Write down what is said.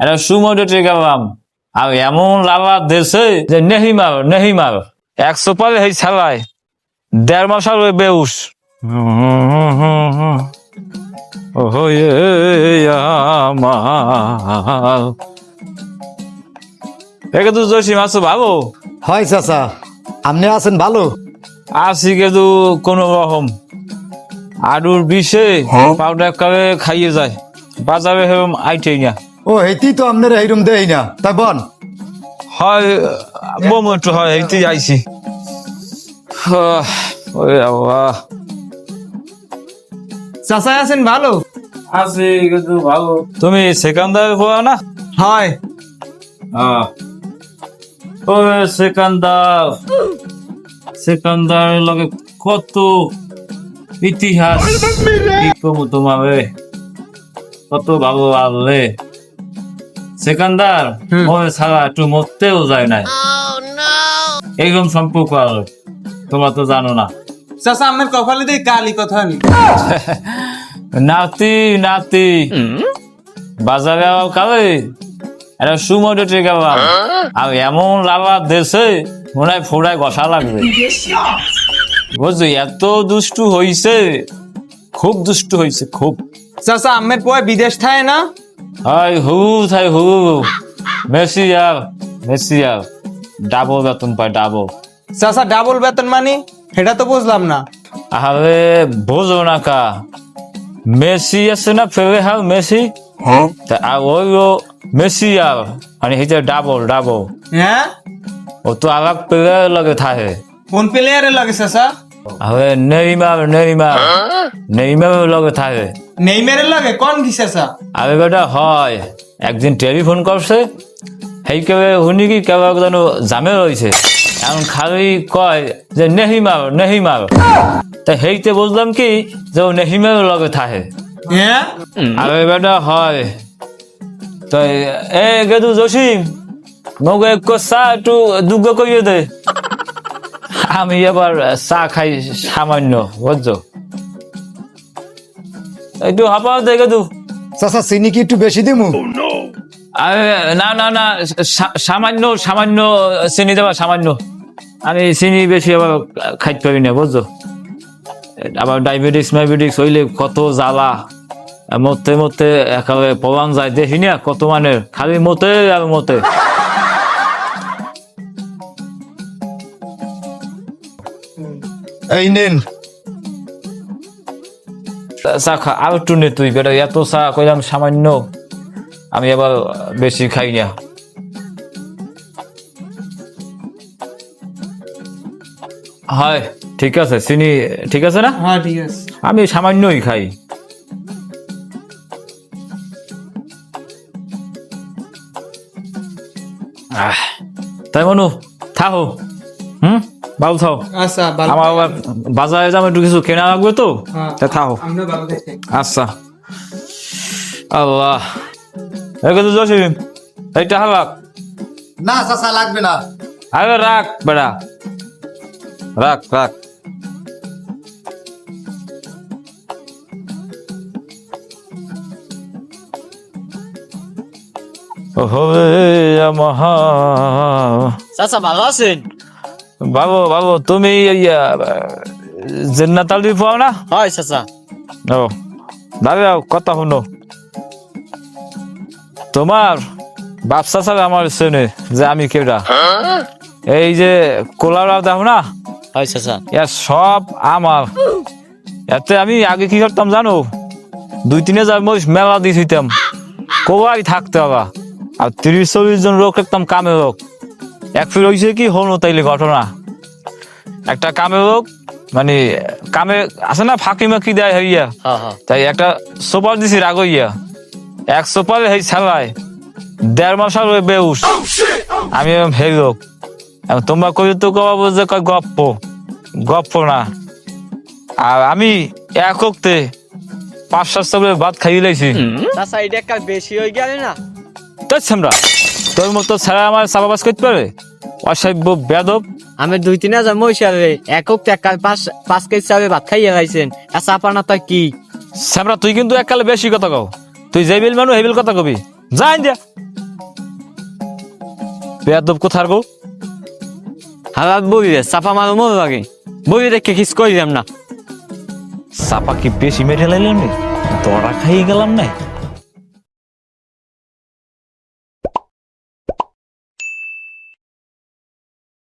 এটা সুমোটো টেকা পাম আর এমন লাভা দেশে যে নেহি মার নেহি মার একশো পালে হেই ছাড়াই দেড় মাস আর বেউস। হয়ে আমার একে তো জসিম আছো ভালো? হয় চাচা আপনি আছেন ভালো? আছি কিন্তু কোন রকম। আলুর বিষে পাউডার করে খাইয়ে যায়। বাজারে হেরম আইটেই না। ও হেতি তো আপনার এইরম দেই না। তাই বন হয় মোমেন্ট হয় এইতে আইছি। ওরে আল্লাহ। চাচা আছেন ভালো? আছি কিন্তু ভালো। তুমি সেকান্দার পড়া না? হয়। আহ। ওরে সেকান্দার। সেকান্দার লগে কত ইতিহাস কি কমু তোমারে? কত ভালো আনলে সেকান্দার হুম। ওরে ছাড়া একটু মরতেও যায় নাই। এইরকম সম্পর্ক আর তোমরা তো জানো না। চাচা আমার কপালে দিয়ে কালি কথা আমি নাতি নাতি বাজারে আবার কালে। এটা সুমোটো টেকা আর এমন লাভা দেশে মনে হয় ফোড়ায় গসা লাগবে। বুঝলি এত দুষ্টু হইছে খুব দুষ্টু হইছে খুব। চাচা আমের পয় বিদেশ থাকে না? হাই হু মেসি আর মেসি আর। ডাবল বেতন পায় ডাবল চাচা ডাবল বেতন মানে? সেটা তো বুঝলাম না। আরে বোঝো না কা। মেসি আছে না ফেলে হাল মেসি? তা আর ওই ও মেসি আর মানে হিতে ডাবল ডাবল হ্যাঁ? ও তো আলাগ প্লেয়ার লগে থাকে। কোন প্লেয়ারের লাগে চাচা? আরে নেইমার নেইমার। নেইমার লগে থাকে। নেইমারের লাগে? কোন কি চাচা বেটা হয়। একদিন টেলিফোন করছে। সেই কেউ শুনি কি কেউ যেন জামে রয়েছে। এখন খালি কয় যে নেহিমার নেহিমার তা সেইতে বুঝলাম কি যে ও নেহিমার লগে থাকে। হ্যাঁ আরে বেটা হয়। তো এ গেদু জসিম মোক এক চা একটু দুগ্গ করিয়ে দে। আমি এবার চা খাই সামান্য বুঝছ? একটু হাঁপাও দে। গেদু চাচা চিনি কি একটু বেশি দিমু? না না না সামান্য সামান্য চিনি দেবা সামান্য। আমি চিনি বেশি আবার খাইতে পারি না বুঝছ? আবার ডায়াবেটিস মাইবেটিস হইলে কত জ্বালা। মতে মতে একেবারে পবান যায় দেখি না কত মানের। খালি মতে আর মতে। এই নেন। চা খা আর একটু নে তুই বেটা এত চা কইলাম সামান্য আমি আবার বেশি খাই না। হয় ঠিক আছে চিনি ঠিক আছে না? হ্যাঁ ঠিক আছে। আমি সামান্যই খাই। আহ, তাই মনু থাকো হুম? ভালো থাও আচ্ছা আমার আবার বাজারে যাব একটু কিছু কেনা লাগবে তো? হ্যাঁ। তা আমরা দেখে আচ্ছা। আল্লাহ। এগুলো তো জসিম এইটা হালাক না চাচা লাগবে না। আরে রাখ বেড়া। রাখ রাখ। হবে মহা চাচা ভালো আছেন? বাবু বাবু তুমি জেন্নাতালি পাও না? হয় চাচা। ও দাঁড়াও কথা শুনো। তোমার ব্যবসা ছাড়া আমার চেনে যে আমি কেউটা এই যে কোলারা দেখো না? হয় চাচা। এর সব আমার এতে আমি আগে কি করতাম জানো? দুই তিন হাজার মহিষ মেলা দিয়ে কোবাই থাকতে হবে। আর তিরিশ চল্লিশ জন লোক একদম কামে লোক এক ফির হয়েছে কি হলো তাইলে ঘটনা? একটা কামে লোক মানে কামে আছে না ফাঁকি মাকি দেয় হইয়া হ্যাঁ হ্যাঁ। তাই একটা সুপার দিছি রাগ হইয়া এক সুপার হেই ছাড়াই দেড় মাস আর ওই বেউস। আমি এরকম হেই লোক। তোমরা কই তো কবাবো যে কয় গপ্প। গপ্প না। আর আমি এককতে পাঁচ সাতটা করে ভাত খাইয়ে লাইছি। বেশি হয়ে গেল না? তাই আমরা। তোর মতো ছাড়া আমার চাপাবাস করতে পারে অসাব্য বেদব আমি দুই তিন হাজার মহিষারে একক টাকা পাঁচ পাঁচ কেজি চাবে ভাত খাইয়ে খাইছেন। আর চাপা না তাই কি? স্যামরা তুই কিন্তু এককালে বেশি কথা কও। তুই যে বিল মানুষ এই বিল কথা কবি। যাই দিয়া বেয়াদব কোথার গো? হালাত বই রে চাপা মারো মনে লাগে বই রেখে কিস করিলাম না। চাপা কি বেশি মেরে লাইলাম রে? দড়া খাইয়ে গেলাম না।